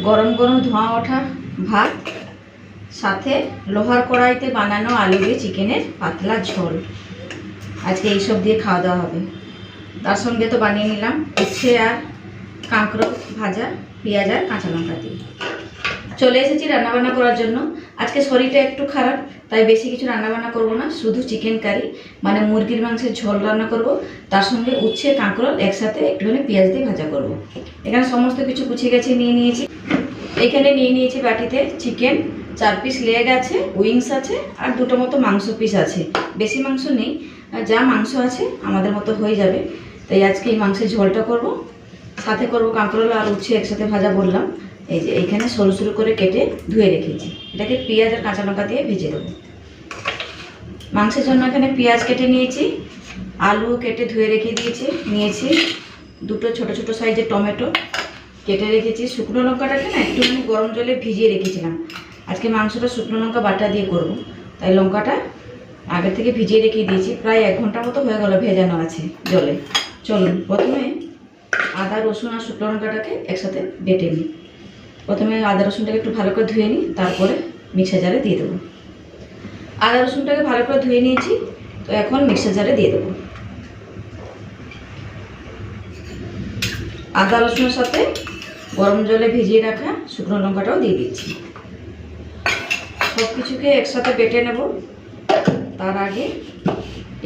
গরম গরম ধোঁয়া ওঠা ভাত, সাথে লোহার কড়াইতে বানানো আলু দিয়ে চিকেনের পাতলা ঝোল। আজকে এইসব দিয়ে খাওয়া দাওয়া হবে। তার সঙ্গে তো বানিয়ে নিলাম উচ্ছে আর কাঁকড়ো ভাজা, পেঁয়াজ আর কাঁচা লঙ্কা দিয়ে। চলে এসেছি রান্নাবান্না করার জন্য। আজকে শরীরটা একটু খারাপ তাই বেশি কিছু রান্নাবান্না করব না, শুধু চিকেন কারি মানে মুরগির মাংসের ঝোল রান্না করব। তার সঙ্গে উচ্ছে, কাঁকরোল একসাথে একটুখানি পেঁয়াজ দিয়ে ভাজা করব। এখানে সমস্ত কিছু গুছিয়ে গেছে নিয়ে নিয়েছি। এখানে নিয়ে নিয়েছি বাটিতে চিকেন চার পিস লেগ আছে উইংস আছে, আর দুটো মতো মাংস পিস আছে। বেশি মাংস নেই যা মাংস আছে আমাদের মতো হয়ে যাবে। তাই আজকে এই মাংসের ঝোলটা করব। সাথে করব কাঁকরোল আর উচ্ছে একসাথে ভাজা বললাম। এই যে এইখানে সরু সরু করে কেটে ধুয়ে রেখেছি। এটাকে পেঁয়াজ আর কাঁচা লঙ্কা দিয়ে ভেজে দেবো। মাংসের জন্য এখানে পেঁয়াজ কেটে নিয়েছি আলু কেটে ধুয়ে রেখে দিয়েছি, নিয়েছি দুটো ছোট ছোট সাইজের টমেটো কেটে রেখেছি। শুকনো লঙ্কাটাকে না একটুখানি গরম জলে ভিজিয়ে রেখেছিলাম। আজকে মাংসটা শুকনো লঙ্কা বাটা দিয়ে করব। তাই লঙ্কাটা আগে থেকে ভিজিয়ে রেখে দিয়েছি। প্রায় এক ঘণ্টা মতো হয়ে গেল ভেজানো আছে জলে। চলুন, প্রথমে আদা, রসুন আর শুকনো লঙ্কাটাকে একসাথে বেটে নিই। প্রথমে আদা রসুনটাকে একটু ভালো করে ধুয়ে নিই, তারপরে মিক্সার জারে দিয়ে দেবো। আদা রসুনটাকে ভালো করে ধুয়ে নিয়েছি, তো এখন মিক্সার জারে দিয়ে দেবো। আদা রসুনের সাথে গরম জলে ভিজিয়ে রাখা শুকনো লঙ্কাটাও দিয়ে দিচ্ছি। সব কিছুকে একসাথে বেটে নেব। তার আগে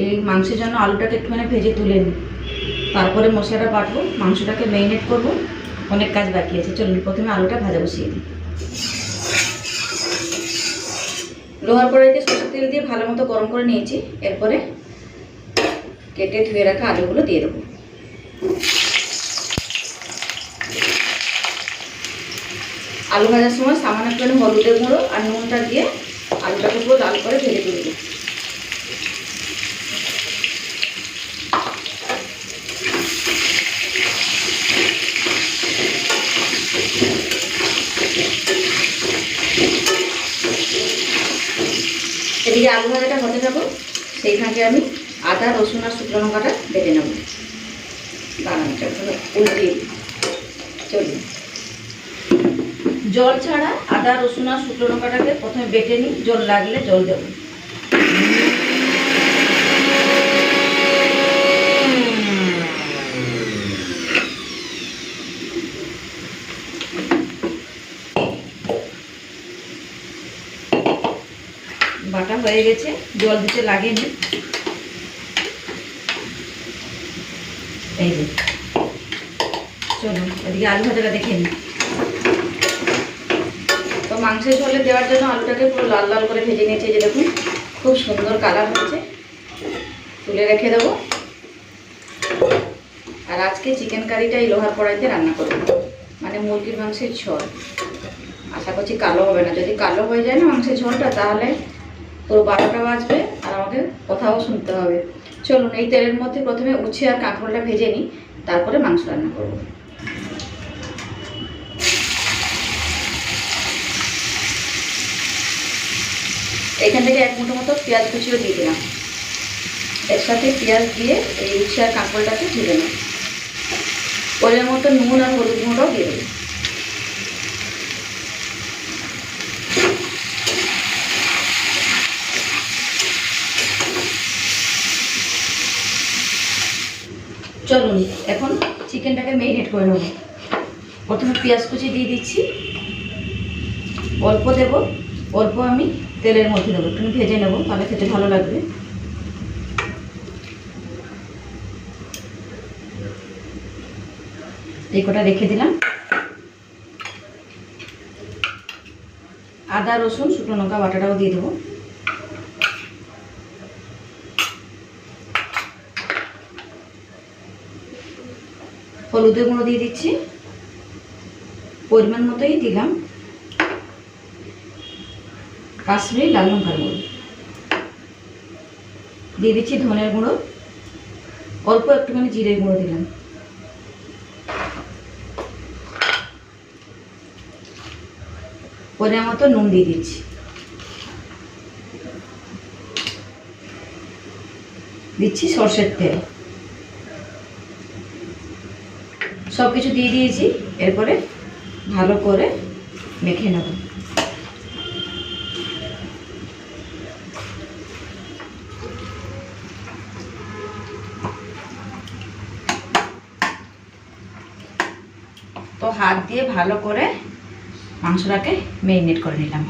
এই মাংসের জন্য আলুটাকে একটুখানি ভেজে তুলে নিই। তারপরে মশলাটা বাটবো, মাংসটাকে মেরিনেট করব। অনেক কাজ বাকি আছে। চলুন, প্রথমে আলুটা ভাজা বসিয়ে দিই। লোহার কড়াইতে সরষের তেল দিয়ে ভালো মতো গরম করে নিয়েছি। এরপরে কেটে ধুয়ে রাখা আলুগুলো দিয়ে দেবো। আলু ভাজার সময় সামান্য একটু হলুদের গুঁড়ো আর নুনটা দিয়ে আলুটাকে পুরো লাল করে ভেজে তুলে তুলব এদিকে আলু ভাজাটা হতে থাকো সেই আমি আদা, রসুন আর শুকনো লঙ্কাটা বেটে নেব। দাঁড়ানটা চলুন জল ছাড়া আদা, রসুন আর শুকনো লঙ্কাটাকে প্রথমে বেটে নিই, জল লাগলে জল দেব বাটা হয়ে গেছে, জল দিতে লাগেনি। এই চলুন এদিকে আলু ভাজাটা দেখে নিই তো মাংসের ঝোলে দেওয়ার জন্য আলুটাকে পুরো লাল লাল করে ভেজে নিয়েছি যে দেখুন, খুব সুন্দর কালার হয়েছে। তুলে রেখে দেবো। আর আজকে চিকেন কারিটা এই লোহার কড়াইতে রান্না করব। মানে মুরগির মাংসের ঝোল। আশা করছি কালো হবে না। যদি কালো হয়ে যায় না মাংসের ঝোলটা, তাহলে পুরো বারোটা বাজবে আর আমাকে কথাও শুনতে হবে। চলুন, এই তেলের মধ্যে প্রথমে উচ্ছে আর কাঁকরোলটা ভেজে নিই, তারপরে মাংস রান্না করব। এখান থেকে এক মুঠো মতো পেঁয়াজ কুচিও দিয়ে দিলাম। একসাথে পেঁয়াজ দিয়ে এই উচ্ছে আর কাঁকড়টাকে ভেজে নেব। পরিমাণ মতো নুন আর হলুদ গুঁড়োও দিয়ে দেবো। চলুন এখন চিকেনটাকে মেরিনেট করে নেব। প্রথমে পেঁয়াজ কুচি দিয়ে দিচ্ছি। অল্প দেব, অল্প আমি তেলের মধ্যে দেবো। একটু ভেজে নেব, তাহলে খেতে ভালো লাগবে। এই কটা রেখে দিলাম। আদা, রসুন, শুকনো লঙ্কা, বাটাটাও দিয়ে দেবো। হলুদের গুঁড়ো দিয়ে দিচ্ছি। পরিমাণ মতোই দিলাম। কাশ্মীরি লাল লঙ্কার গুঁড়ো। দিয়ে দিচ্ছি ধনের গুঁড়ো। অল্প একটুখানি জিরের গুঁড়ো দিলাম। পরিমাণ মতো নুন দিয়ে দিচ্ছি। দিচ্ছি সর্ষের তেল। সব কিছু দিয়ে দিয়েছি, এরপরে ভালো করে মেখে নেব। তো হাত দিয়ে ভালো করে মাংসটাকে মেরিনেট করে নিলাম।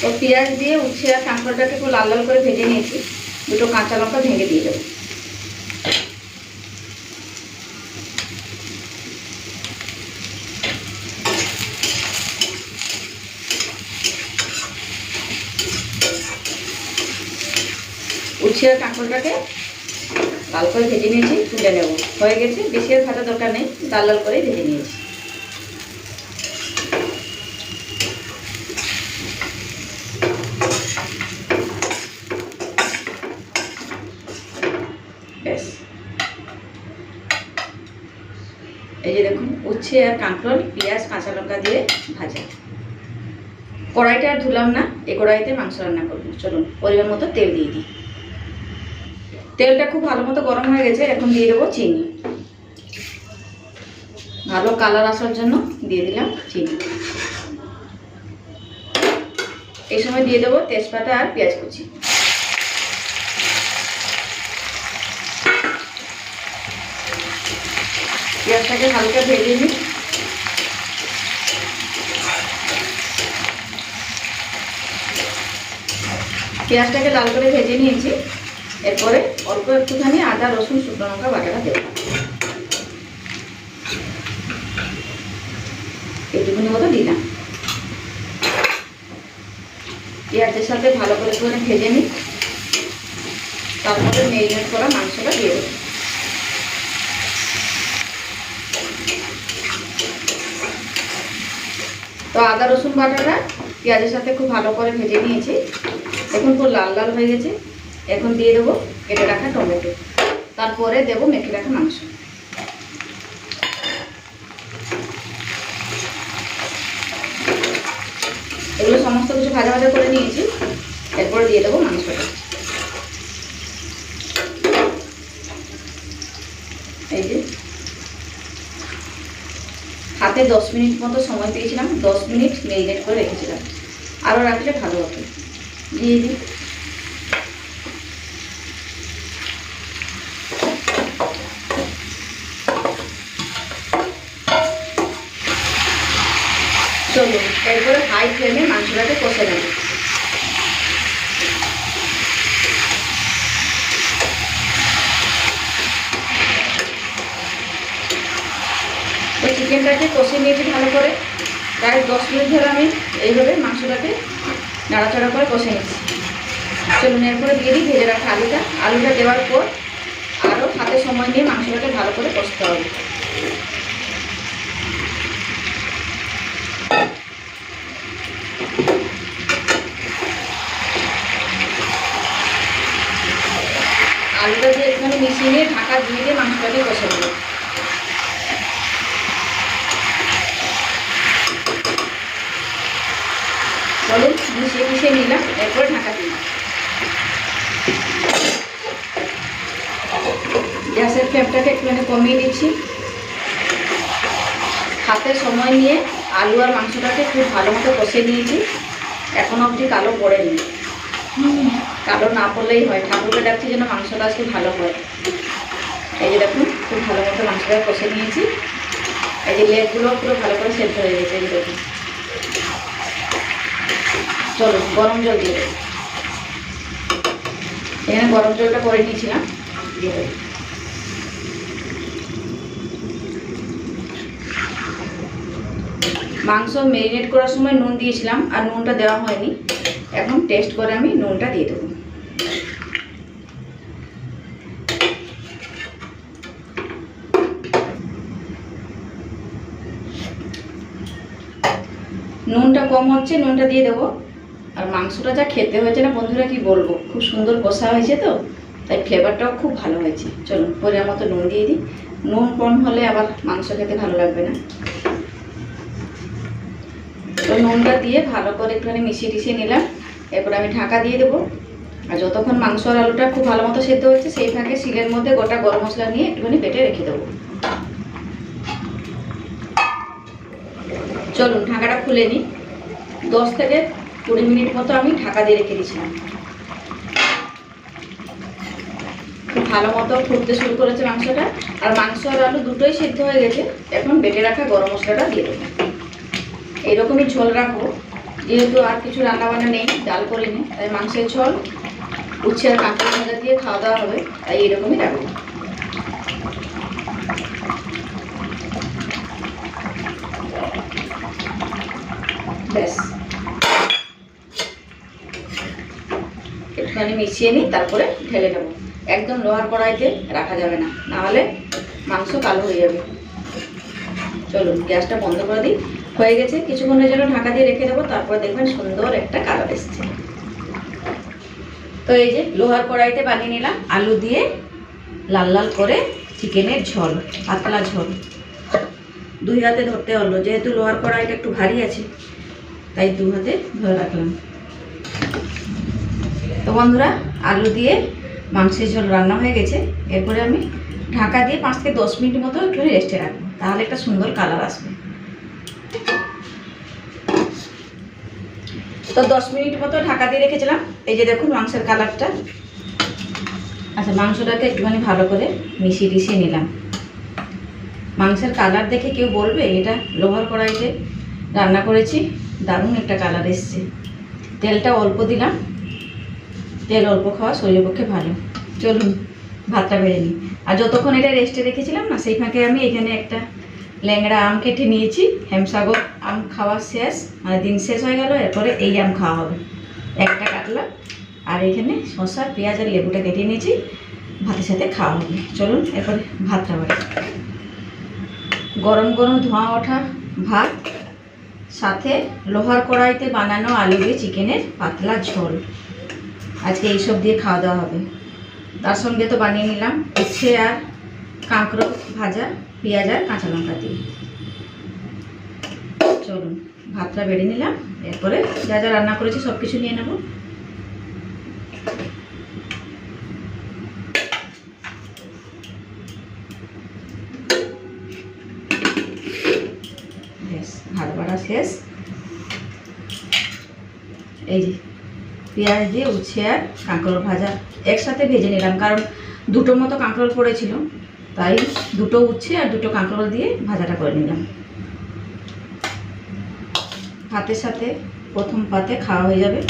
তো পেঁয়াজ দিয়ে উচ্ছে আর কাঁকড়াটাকে একটু লাল লাল করে ভেজে নিয়েছি, দুটো কাঁচা লঙ্কা ভেঙে দিয়ে দেবো। উচ্ছে আর কাঁকড়টাকে লাল করে ভেজে নিয়েছি, তুলে নেব। হয়ে গেছে, বেশি আর ভাজা দরকার নেই, লাল লাল করে ভেজে নিয়েছি। ব্যাস। এই যে দেখুন, উচ্ছে আর কাঁকরোল, পেঁয়াজ, কাঁচা লঙ্কা দিয়ে ভাজা। কড়াইটা আর ধুলাম না এই কড়াইতে মাংস রান্না করব। চলুন, পরিমাণ মতো তেল দিয়ে দিই। তেলটা খুব ভালো মতো গরম হয়ে গেছে, এখন দিয়ে দেবো চিনি। ভালো কালার আসার জন্য দিয়ে দিলাম চিনি। এই সময় দিয়ে দেবো তেজপাতা আর পেঁয়াজ কুচি। পেঁয়াজটাকে হালকা ভেজে নিই। পেঁয়াজটাকে লাল করে ভেজে নিয়েছি। এরপরে অল্প একটুখানি আদা, রসুন, শুকনো লঙ্কা বাটাটা দেবো। এইটুকুনি মতো দিলাম। পেঁয়াজের সাথে ভালো করে করে ভেজে নিই। তারপরে মেরিনেট করা মাংসটা দিয়ে দেবো। তো আদা, রসুন বাটাটা পেঁয়াজের সাথে খুব ভালো করে ভেজে নিয়েছি। এখন খুব লাল লাল হয়ে গেছে। এখন দিয়ে দেবো কেটে রাখা টমেটো। তারপরে দেবো মেখে রাখা মাংস। এগুলো সমস্ত কিছু ভাজা ভাজা করে নিয়েছি। এরপরে দিয়ে দেবো মাংসটা। এই যে। হাতে দশ মিনিট মতো সময় পেয়েছিলাম, দশ মিনিট মেরিনেট করে রেখেছিলাম। আরও রাখলে ভালো হতো। দিয়ে দিই চলুন এরপরে হাই ফ্লেমে মাংসটাকে কষে নেব। তো চিকেনটাকে কষে নিয়েছি ভালো করে। প্রায় দশ মিনিট ধরে আমি এইভাবে মাংসটাকে নাড়াচাড়া করে কষে নিচ্ছি। চলুন, এরপরে দিয়ে দিই ভেজে রাখা আলুটা। আলুটা দেওয়ার পর আরও হাতে সময় নিয়ে মাংসটাকে ভালো করে কষতে হবে আলুটা দিয়ে এখানে মিশিয়ে নিয়ে ঢাকা দিয়ে দিয়ে মাংসটাকে কষে নেব চলুন মিশিয়ে মিশিয়ে নিলাম এরপর ঢাকা দিলাম গ্যাসের ফ্লেমটাকে একটুখানি কমিয়ে দিচ্ছি হাতে সময় নিয়ে আলু আর মাংসটাকে খুব ভালো মতো কষে নিয়েছি। এখন অবধি কালো পড়েনি। কালো না পড়লেই হয়। ঠাকুরকে ডাকছি যেন মাংসটা আজকে ভালো হয়। এই যে দেখুন, খুব ভালো মতো মাংসটা কষে নিয়েছি। এই যে লেগগুলো পুরো ভালো করে সেদ্ধ হয়ে গেছে, এই দেখুন। চলো, গরম জল দিয়ে এখানে গরম জলটা করে নিয়েছিলাম। দিয়ে মাংস মেরিনেট করার সময় নুন দিয়েছিলাম, আর নুনটা দেওয়া হয়নি। এখন টেস্ট করে আমি নুনটা দিয়ে দেবো। নুনটা কম হচ্ছে, নুনটা দিয়ে দেবো। আর মাংসটা যা খেতে হয়েছে না, বন্ধুরা কি বলব? খুব সুন্দর কষা হয়েছে তো, তাই ফ্লেভারটাও খুব ভালো হয়েছে। চলুন, পরিমাণ মতো নুন দিয়ে দিই। নুন কম হলে আবার মাংস খেতে ভালো লাগবে না। তো নুনটা দিয়ে ভালো করে একটুখানি মিশিয়ে টিশিয়ে নিলাম। এরপর আমি ঢাকা দিয়ে দেবো। আর যতক্ষণ মাংস আর আলুটা খুব ভালো মতো সেদ্ধ হচ্ছে, সেই ফাঁকে শিলের মধ্যে গোটা গরম মশলা নিয়ে একটুখানি বেটে রেখে দেবো। চলুন, ঢাকাটা খুলে নিই। দশ থেকে কুড়ি মিনিট মতো আমি ঢাকা দিয়ে রেখে দিয়েছিলাম। খুব ভালো মতো ফুটতে শুরু করেছে মাংসটা। আর মাংস আর আলু দুটোই সিদ্ধ হয়ে গেছে। এখন বেটে রাখা গরম মশলাটা দিয়ে দেবো। এইরকমই ঝোল রাখব। যেহেতু আর কিছু রান্নাবান্না নেই, ডাল করিনি তাই মাংসের ঝোল, উচ্ছে আর কাঁকড়া ভাজা দিয়ে খাওয়া দাওয়া হবে, তাই এরকমই রাখব। ব্যাস। একটুখানি মিশিয়ে নিই তারপরে ঢেলে নেব। একদম লোহার কড়াইতে রাখা যাবে না নাহলে মাংস কালো হয়ে যাবে। চলুন, গ্যাসটা বন্ধ করে দিই। হয়ে গেছে। কিছুক্ষণের জন্য ঢাকা দিয়ে রেখে দেবো, তারপর দেখবেন সুন্দর একটা কালার এসছে। তো এই যে লোহার কড়াইতে বানিয়ে নিলাম, আলু দিয়ে লাল লাল করে চিকেনের ঝোল, পাতলা ঝোল। দুই হাতে ধরতে হলো, যেহেতু লোহার কড়াইটা একটু ভারী আছে, তাই দু হাতে ধরে রাখলাম। তো বন্ধুরা, আলু দিয়ে মাংসের ঝোল রান্না হয়ে গেছে। এরপরে আমি ঢাকা দিয়ে পাঁচ থেকে দশ মিনিট মতো একটু রেস্টে রাখব, তাহলে একটা সুন্দর কালার আসবে। তো দশ মিনিট মতো ঢাকা দিয়ে রেখেছিলাম। এই যে দেখুন মাংসের কালারটা। আচ্ছা মাংসটাকে একটুখানি ভালো করে মিশিয়ে টিশিয়ে নিলাম। মাংসের কালার দেখে কেউ বলবে, এটা লোহার কড়াইতে রান্না করেছি, দারুণ একটা কালার এসছে। তেলটা অল্প দিলাম। তেল অল্প খাওয়া শরীরের পক্ষে ভালো। চলুন, ভাতটা বেড়ে নিই। আর যতক্ষণ এটা রেস্টে রেখেছিলাম না, সেই ফাঁকে আমি এখানে একটা ল্যাংড়া আম কেটে নিয়েছি। হেমসাগর আম খাওয়া শেষ মানে দিন শেষ হয়ে গেল, এরপরে এই আম খাওয়া হবে। একটা কাটলাম আর এখানে শসা, পেঁয়াজ আর লেবুটা কেটে নিয়েছি, ভাতের সাথে খাওয়া হবে। চলুন, এরপরে ভাত বাড়ি গরম গরম ধোঁয়া ওঠা ভাত, সাথে লোহার কড়াইতে বানানো আলু দিয়ে চিকেনের পাতলা ঝোল। আজকে এইসব দিয়ে খাওয়া দাওয়া হবে। তার সঙ্গে তো বানিয়ে নিলাম, উচ্ছে আর কাঁকড়ো ভাজা, পেঁয়াজ আর কাঁচা লঙ্কা দিয়ে। চলুন ভাতটা বেড়ে নিলাম, এরপরে যা যা রান্না করেছি সব কিছু নিয়ে নেব। ভাত বাড়া শেষ। এই যে, পেঁয়াজ দিয়ে উচ্ছে আর কাঁকরোল ভাজা একসাথে ভেজে নিলাম, কারণ দুটো মতো কাঁকরোল পড়েছিল, তাই দুটো উচ্ছে আর দুটো কাঁকরোল দিয়ে ভাজাটা করে নিলাম। ভাতের সাথে প্রথম পাতে খাওয়া হয়ে যাবে।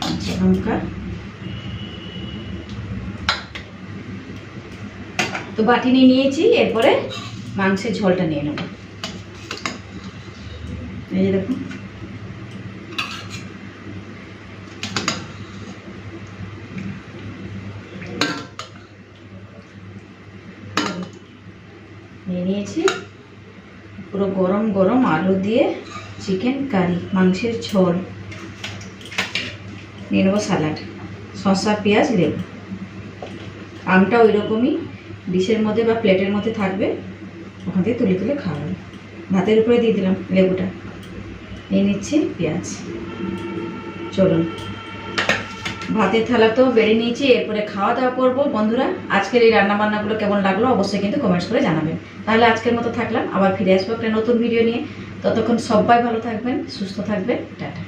কাঁচা লঙ্কা। তো বাটি নিয়ে নিয়েছি, এরপরে মাংসের ঝোলটা নিয়ে নেব। দেখুন। নিয়ে নিয়েছি। পুরো গরম গরম আলু দিয়ে চিকেন কারি মাংসের ঝোল। নিয়ে নেব স্যালাড শসা, পেঁয়াজ, লেবু। আমটা ওই রকমই ডিশের মধ্যে বা প্লেটের মধ্যে থাকবে, ওখান থেকে তুলে তুলে খাওয়া হবে। ভাতের উপরে দিয়ে দিলাম লেবুটা। নিয়ে নিচ্ছি পেঁয়াজ। চলুন। ভাতের থালা তো বেড়ে নিয়েছি, এরপরে খাওয়া দাওয়া করব। বন্ধুরা, আজকের এই রান্নাবান্নাগুলো কেমন লাগল অবশ্যই কিন্তু কমেন্টস করে জানাবেন। তাহলে আজকের মতো থাকলাম, আবার ফিরে আসব একটা নতুন ভিডিও নিয়ে। ততক্ষণ সবাই ভালো থাকবেন, সুস্থ থাকবেন, টাটা।